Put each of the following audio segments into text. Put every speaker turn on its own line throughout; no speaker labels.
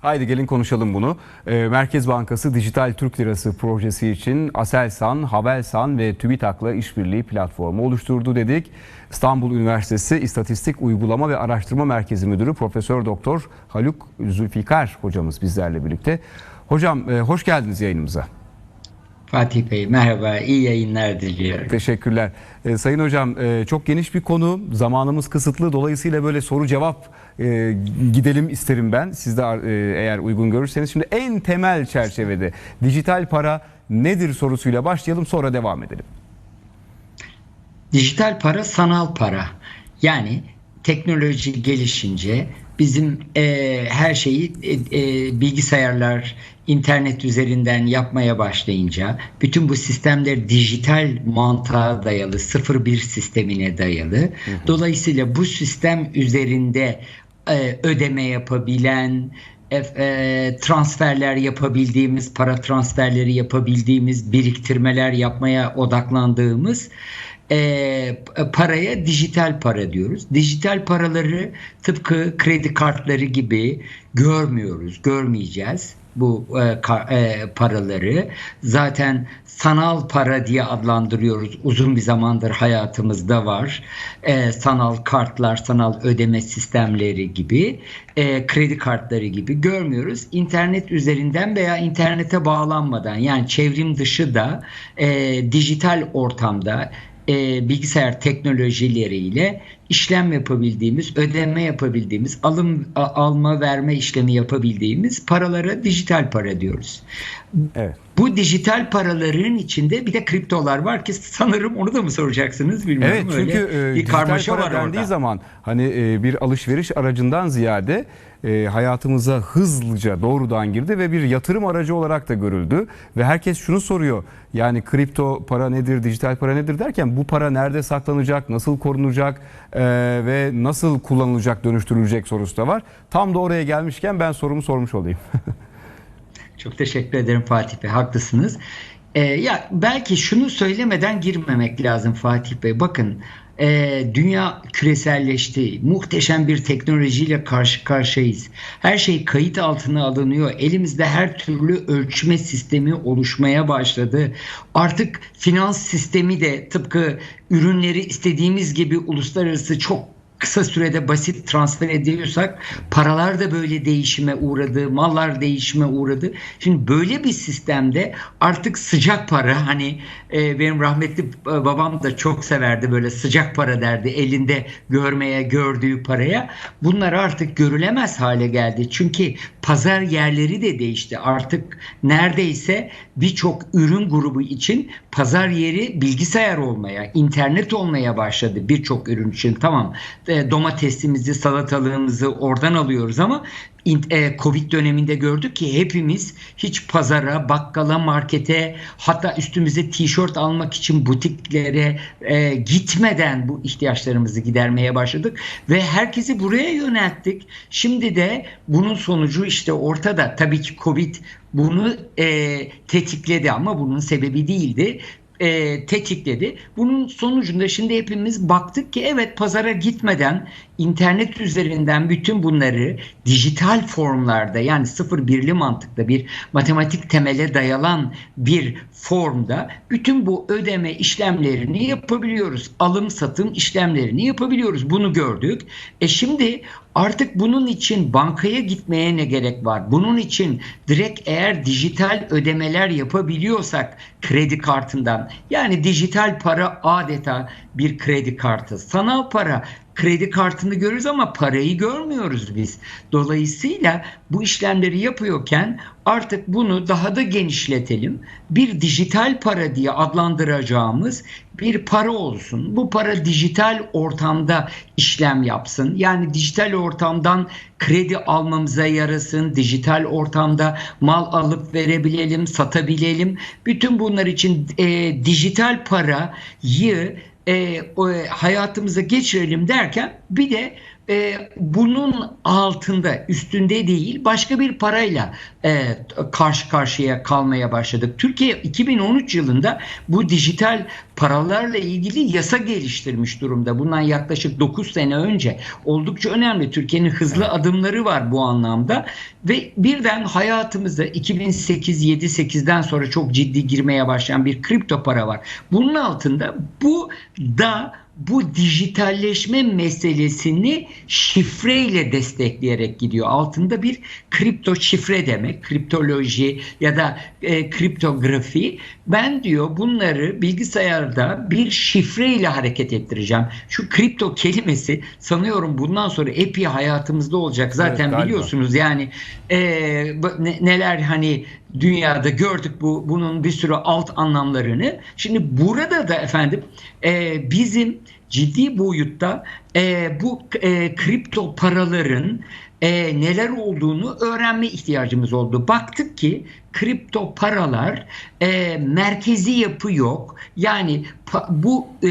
Haydi gelin konuşalım bunu. Ee, Merkez Bankası Dijital Türk Lirası projesi için Aselsan, Havelsan ve TÜBİTAK'la işbirliği platformu oluşturdu dedik. İstanbul Üniversitesi İstatistik Uygulama ve Araştırma Merkezi Müdürü Profesör Doktor Haluk Zülfikar hocamız bizlerle birlikte. Hocam e, hoş geldiniz yayınımıza.
Fatih Bey merhaba, iyi yayınlar diliyorum.
Teşekkürler. Ee, Sayın Hocam e, çok geniş bir konu, zamanımız kısıtlı. Dolayısıyla böyle soru cevap e, gidelim isterim ben. Siz de e, eğer uygun görürseniz. Şimdi en temel çerçevede dijital para nedir sorusuyla başlayalım sonra devam edelim.
Dijital para sanal para. Yani teknoloji gelişince bizim e, her şeyi e, e, bilgisayarlar, internet üzerinden yapmaya başlayınca bütün bu sistemler dijital mantığa dayalı, 0-1 sistemine dayalı. Hı hı. Dolayısıyla bu sistem üzerinde e, ödeme yapabilen, e, e, transferler yapabildiğimiz, para transferleri yapabildiğimiz, biriktirmeler yapmaya odaklandığımız e, paraya dijital para diyoruz. Dijital paraları tıpkı kredi kartları gibi görmüyoruz, görmeyeceğiz bu e, ka, e, paraları. Zaten sanal para diye adlandırıyoruz. Uzun bir zamandır hayatımızda var. E, sanal kartlar, sanal ödeme sistemleri gibi, e, kredi kartları gibi görmüyoruz. İnternet üzerinden veya internete bağlanmadan yani çevrim dışı da e, dijital ortamda e, bilgisayar teknolojileriyle işlem yapabildiğimiz, ödeme yapabildiğimiz, alım a, alma verme işlemi yapabildiğimiz paralara dijital para diyoruz. Evet. Bu dijital paraların içinde bir de kriptolar var ki sanırım onu da mı soracaksınız bilmiyorum.
Evet çünkü Öyle
e,
bir karmaşa para var dendiği orada. zaman hani e, bir alışveriş aracından ziyade e, hayatımıza hızlıca doğrudan girdi ve bir yatırım aracı olarak da görüldü. Ve herkes şunu soruyor yani kripto para nedir, dijital para nedir derken bu para nerede saklanacak, nasıl korunacak e, ve nasıl kullanılacak, dönüştürülecek sorusu da var. Tam da oraya gelmişken ben sorumu sormuş olayım.
Çok teşekkür ederim Fatih Bey, haklısınız. Ee, ya belki şunu söylemeden girmemek lazım Fatih Bey. Bakın e, dünya küreselleşti. Muhteşem bir teknolojiyle karşı karşıyayız. Her şey kayıt altına alınıyor. Elimizde her türlü ölçme sistemi oluşmaya başladı. Artık finans sistemi de tıpkı ürünleri istediğimiz gibi uluslararası çok kısa sürede basit transfer ediyorsak paralar da böyle değişime uğradı, mallar değişime uğradı. Şimdi böyle bir sistemde artık sıcak para hani e, benim rahmetli e, babam da çok severdi böyle sıcak para derdi elinde görmeye gördüğü paraya. Bunlar artık görülemez hale geldi. Çünkü pazar yerleri de değişti. Artık neredeyse birçok ürün grubu için pazar yeri bilgisayar olmaya, internet olmaya başladı birçok ürün için. Tamam domatesimizi, salatalığımızı oradan alıyoruz ama e, Covid döneminde gördük ki hepimiz hiç pazara, bakkala, markete hatta üstümüze tişört almak için butiklere e, gitmeden bu ihtiyaçlarımızı gidermeye başladık ve herkesi buraya yönelttik. Şimdi de bunun sonucu işte ortada. Tabii ki Covid bunu e, tetikledi ama bunun sebebi değildi e, tetikledi. Bunun sonucunda şimdi hepimiz baktık ki evet pazara gitmeden internet üzerinden bütün bunları dijital formlarda yani sıfır birli mantıkta bir matematik temele dayalan bir formda bütün bu ödeme işlemlerini yapabiliyoruz. Alım satım işlemlerini yapabiliyoruz. Bunu gördük. E şimdi Artık bunun için bankaya gitmeye ne gerek var? Bunun için direkt eğer dijital ödemeler yapabiliyorsak kredi kartından yani dijital para adeta bir kredi kartı. Sanal para kredi kartını görürüz ama parayı görmüyoruz biz. Dolayısıyla bu işlemleri yapıyorken artık bunu daha da genişletelim. Bir dijital para diye adlandıracağımız bir para olsun. Bu para dijital ortamda işlem yapsın. Yani dijital ortamdan kredi almamıza yarasın. Dijital ortamda mal alıp verebilelim, satabilelim. Bütün bunlar için e, dijital parayı e, o, hayatımıza geçirelim derken bir de e, bunun altında, üstünde değil başka bir parayla e, karşı karşıya kalmaya başladık. Türkiye 2013 yılında bu dijital paralarla ilgili yasa geliştirmiş durumda. Bundan yaklaşık 9 sene önce oldukça önemli. Türkiye'nin hızlı adımları var bu anlamda ve birden hayatımızda 2008-7-8'den sonra çok ciddi girmeye başlayan bir kripto para var. Bunun altında bu da bu dijitalleşme meselesini şifreyle destekleyerek gidiyor. Altında bir kripto şifre demek, kriptoloji ya da e, kriptografi. Ben diyor bunları bilgisayarda bir şifreyle hareket ettireceğim. Şu kripto kelimesi sanıyorum bundan sonra epey hayatımızda olacak. Zaten
Evet,
biliyorsunuz yani e, ne- neler hani dünyada gördük bu bunun bir sürü alt anlamlarını. Şimdi burada da efendim e, bizim ciddi boyutta e, bu e, kripto paraların e, neler olduğunu öğrenme ihtiyacımız oldu. Baktık ki kripto paralar e, merkezi yapı yok. Yani pa- bu e,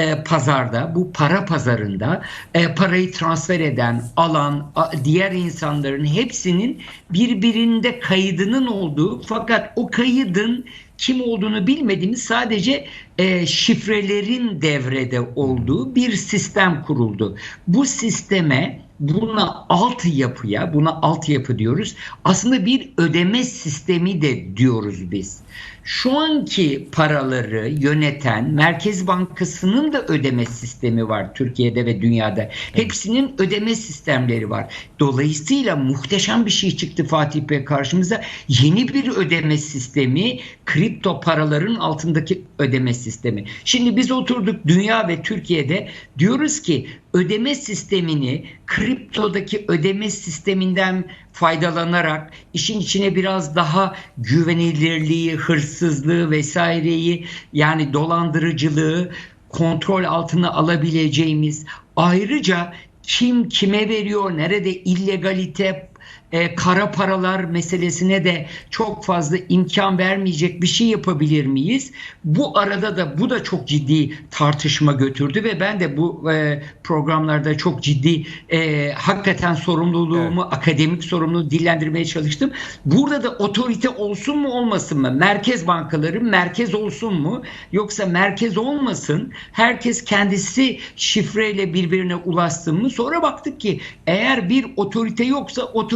e, pazarda, bu para pazarında e, parayı transfer eden, alan, a- diğer insanların hepsinin birbirinde kaydının olduğu fakat o kaydın kim olduğunu bilmediğimiz sadece e, şifrelerin devrede olduğu bir sistem kuruldu. Bu sisteme buna altyapıya, buna altyapı diyoruz. Aslında bir ödeme sistemi de diyoruz biz. Şu anki paraları yöneten Merkez Bankası'nın da ödeme sistemi var Türkiye'de ve dünyada. Hepsinin ödeme sistemleri var. Dolayısıyla muhteşem bir şey çıktı Fatih Bey karşımıza. Yeni bir ödeme sistemi, kripto paraların altındaki ödeme sistemi. Şimdi biz oturduk dünya ve Türkiye'de diyoruz ki ödeme sistemini kriptodaki ödeme sisteminden faydalanarak işin içine biraz daha güvenilirliği, hırsızlığı vesaireyi yani dolandırıcılığı kontrol altına alabileceğimiz ayrıca kim kime veriyor, nerede illegalite e, kara paralar meselesine de çok fazla imkan vermeyecek bir şey yapabilir miyiz? Bu arada da bu da çok ciddi tartışma götürdü ve ben de bu e, programlarda çok ciddi e, hakikaten sorumluluğumu, akademik sorumluluğu dillendirmeye çalıştım. Burada da otorite olsun mu olmasın mı? Merkez bankaları merkez olsun mu? Yoksa merkez olmasın. Herkes kendisi şifreyle birbirine ulaşsın mı? Sonra baktık ki eğer bir otorite yoksa otorite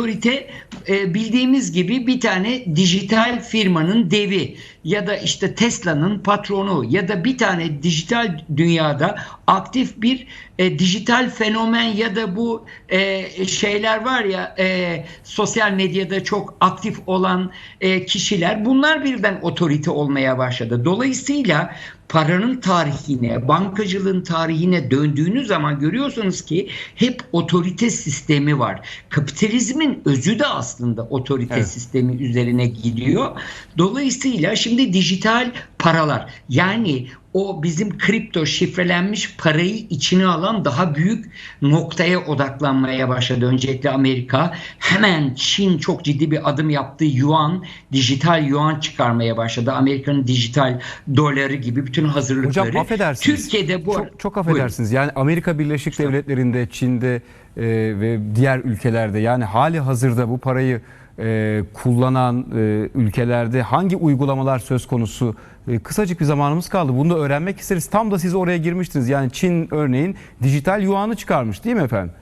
e, bildiğimiz gibi bir tane dijital firmanın devi ya da işte Tesla'nın patronu ya da bir tane dijital dünyada aktif bir e, dijital fenomen ya da bu e, şeyler var ya e, sosyal medyada çok aktif olan e, kişiler bunlar birden otorite olmaya başladı. Dolayısıyla paranın tarihine, bankacılığın tarihine döndüğünüz zaman görüyorsunuz ki hep otorite sistemi var. Kapitalizmin özü de aslında otorite
Evet.
sistemi üzerine gidiyor. Dolayısıyla şimdi dijital paralar yani o bizim kripto şifrelenmiş parayı içine alan daha büyük noktaya odaklanmaya başladı. Öncelikle Amerika hemen Çin çok ciddi bir adım yaptı. Yuan, dijital yuan çıkarmaya başladı. Amerika'nın dijital doları gibi bütün hazırlıkları.
Hocam affedersiniz.
Türkiye'de bu
çok, çok affedersiniz. Yani Amerika Birleşik Devletleri'nde, Çin'de e, ve diğer ülkelerde yani hali hazırda bu parayı e, kullanan e, ülkelerde hangi uygulamalar söz konusu? E, kısacık bir zamanımız kaldı. Bunu da öğrenmek isteriz. Tam da siz oraya girmiştiniz. Yani Çin örneğin dijital yuanı çıkarmış değil mi efendim?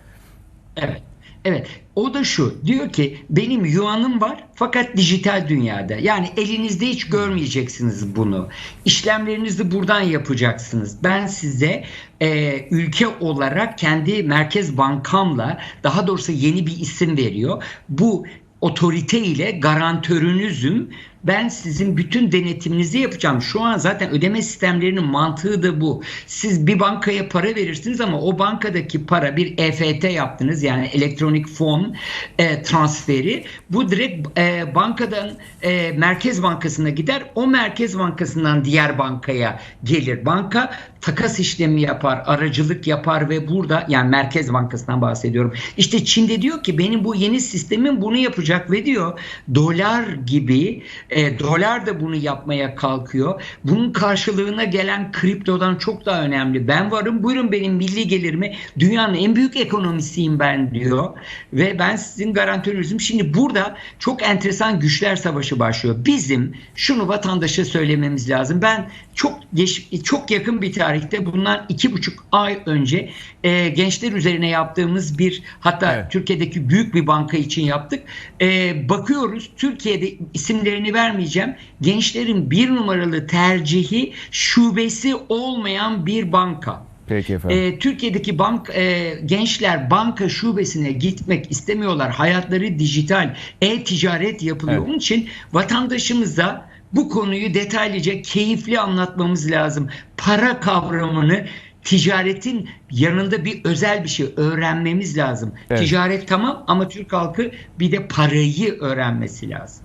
Evet. Evet. O da şu. Diyor ki benim yuanım var fakat dijital dünyada. Yani elinizde hiç görmeyeceksiniz bunu. İşlemlerinizi buradan yapacaksınız. Ben size e, ülke olarak kendi merkez bankamla daha doğrusu yeni bir isim veriyor. Bu otorite ile garantörünüzüm. Ben sizin bütün denetiminizi yapacağım. Şu an zaten ödeme sistemlerinin mantığı da bu. Siz bir bankaya para verirsiniz ama o bankadaki para bir EFT yaptınız yani elektronik fon e, transferi. Bu direkt e, bankadan e, Merkez Bankası'na gider. O Merkez Bankası'ndan diğer bankaya gelir. Banka takas işlemi yapar, aracılık yapar ve burada yani Merkez Bankası'ndan bahsediyorum. İşte Çin'de diyor ki benim bu yeni sistemim bunu yapacak ve diyor dolar gibi E, dolar da bunu yapmaya kalkıyor. Bunun karşılığına gelen kriptodan çok daha önemli. Ben varım buyurun benim milli gelirimi dünyanın en büyük ekonomisiyim ben diyor. Ve ben sizin garantörünüzüm. Şimdi burada çok enteresan güçler savaşı başlıyor. Bizim şunu vatandaşa söylememiz lazım. Ben çok geç, çok yakın bir tarihte bundan iki buçuk ay önce e, gençler üzerine yaptığımız bir hatta
Evet.
Türkiye'deki büyük bir banka için yaptık. E, bakıyoruz Türkiye'de isimlerini vermeyeceğim. Gençlerin bir numaralı tercihi şubesi olmayan bir banka.
Peki efendim.
E, Türkiye'deki bank e, gençler banka şubesine gitmek istemiyorlar. Hayatları dijital, e-ticaret yapılıyor.
Evet.
Onun için vatandaşımıza bu konuyu detaylıca, keyifli anlatmamız lazım. Para kavramını ticaretin yanında bir özel bir şey öğrenmemiz lazım.
Evet.
Ticaret tamam ama Türk halkı bir de parayı öğrenmesi lazım.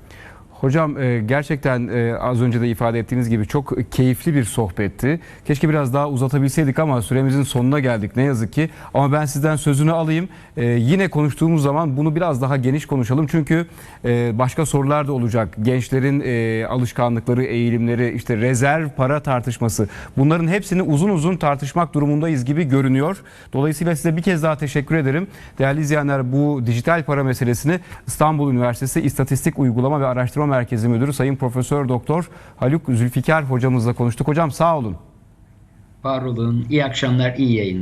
Hocam e, gerçekten e, az önce de ifade ettiğiniz gibi çok keyifli bir sohbetti. Keşke biraz daha uzatabilseydik ama süremizin sonuna geldik ne yazık ki. Ama ben sizden sözünü alayım. E, Yine konuştuğumuz zaman bunu biraz daha geniş konuşalım. Çünkü başka sorular da olacak. Gençlerin alışkanlıkları, eğilimleri, işte rezerv para tartışması. Bunların hepsini uzun uzun tartışmak durumundayız gibi görünüyor. Dolayısıyla size bir kez daha teşekkür ederim. Değerli izleyenler bu dijital para meselesini İstanbul Üniversitesi İstatistik Uygulama ve Araştırma Merkezi Müdürü Sayın Profesör Doktor Haluk Zülfikar hocamızla konuştuk. Hocam sağ olun.
Var olun. İyi akşamlar, iyi yayınlar.